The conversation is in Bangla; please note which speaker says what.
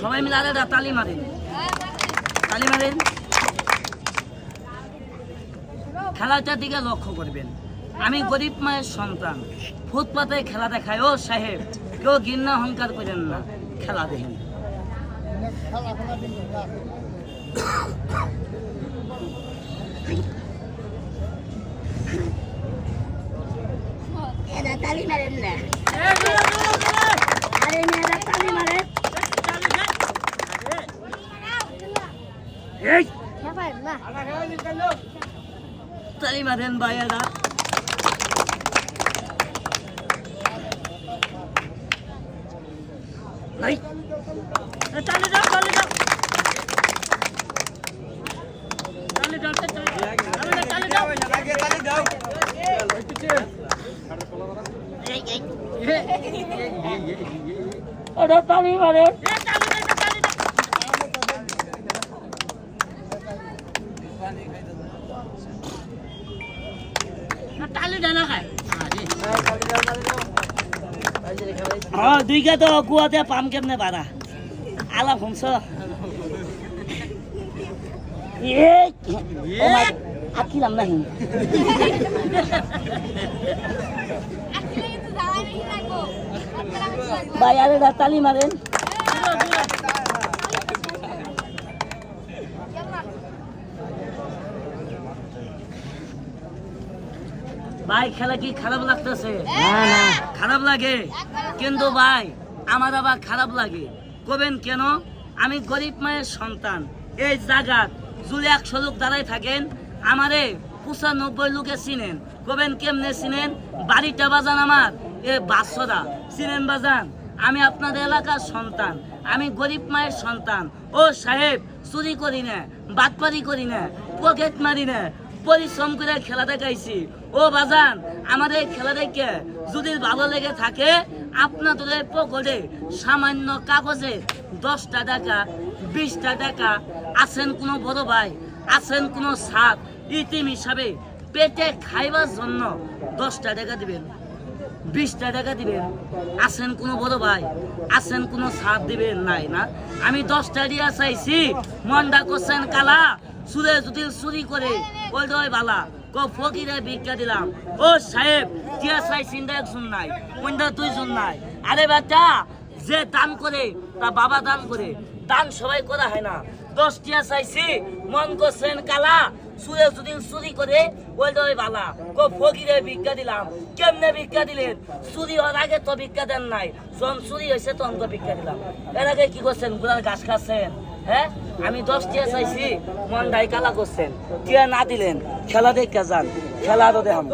Speaker 1: সবাই মিলে আরে তালি মারেন। তালি মারেন। খেলাটার দিকে লক্ষ্য করবেন। আমি গরিব মায়ের সন্তান। ফুটপাতে খেলা দেখায় ও সাহেব কেউ গিন্না অহংকার করেন না। খেলা দেখেন।
Speaker 2: তালি মারেন না আরে মেয়েরা তালি মারে
Speaker 1: এই
Speaker 2: খেপায় না
Speaker 1: তালি মারেন ভাইয়েরা এই, এ, তালি দাও তালি দাও তালি দাও তালি দাও তালি দাও এই, এই। ওটা তালি মারে খায়। হ্যাঁ দুইটা তো। কুয়াতে পাম কেমনে পারা আলা ভংস আকিলাম নাহি ভাই আরে তালি মারেন। ভাই খেলা কি খারাপ লাগতেছে? খারাপ লাগে? কিন্তু ভাই আমার আবার খারাপ লাগে। কবেন কেন? আমি গরিব মায়ের সন্তান। এই জায়গাত যদি একশো লোক দাঁড়ায় থাকেন আমারে পঁচানব্বই লোকে চিনেন। কবেন কেমনে চিনেন? বাড়িটা বাজান আমার। এ বাচ্চরা চিনেন বাজান? আমি আপনাদের এলাকার সন্তান। আমি গরিব মায়ের সন্তান। ও সাহেব, চুরি করি না, বাটপারি করি না, পকেট মারি না, পরিশ্রম করে খেলা দেখাইছি। ও বাজান, আমাদের এই খেলা দেখে যদি ভালো লেগে থাকে, আপনাদের পকেটে সামান্য কাগজে দশটা টাকা, বিশটা টাকা, আছেন কোনো বড় ভাই, আছেন কোনো সাপ, ইতিম হিসাবে পেটে খাইবার জন্য দশটা টাকা দিবেন। বিশটা টাকা দিবেন আছেন কোনো বড় ভাই? আছেন কোনো সাথ দিবেন নাই না। আমি দশটা দিয়া চাইছি। মনটা করছেন কালা। সুরে যদি চুরি করে ওই দয় বালা। ক ফকিরে ভিক্ষা দিলাম। ও সাহেব টিয়া চাই চিন্তা একজন নাই অন্য দুইজন নাই। আরে বেটা, যে দান করে, তা বাবা দান করে। দান সবাই করা হয় না। দশ টিয়া চাইছি, মন করছেন কালা। সুরে সুদিন চুরি করে দয় বালা ক ফকিরে ভিক্ষা দিলাম। কেমনে ভিক্ষা দিলেন? চুরি হওয়ার আগে তো ভিক্ষা দেন নাই। যখন চুরি হয়েছে তখন তো ভিক্ষা দিলাম। এর আগে কি করছেন? গুলার গাছ খাচ্ছেন হ্যাঁ? আমি দশ টিয়া চাইছি, মন ডাই কালা করছেন। টিয়া না দিলেন, খেলা দেখে যান, খেলা তো দেখাম